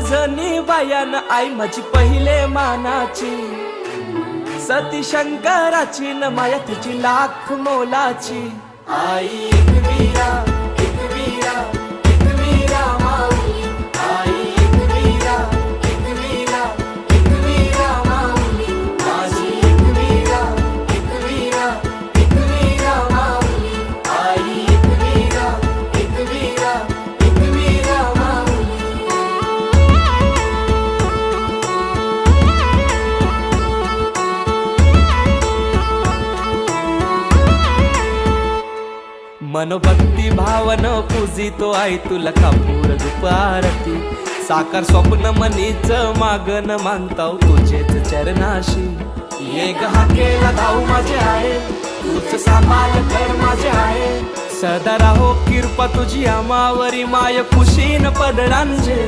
जणी बायान आई माझी पहिले मानाची. सती शंकराची न माया तिची लाख मोलाची. आई मनोभक्ती भावन पूजितो आई तुला कापूर दुपारती. साकार स्वप्न मनीच मागन मानताव तुझेच चरणाशी. एक हाकेला धाऊ माझे आहे तूच सांभाळ कर माझे आहे. सदा राहो कृपा तुझी अमावरी माय खुशीन पदरांजे.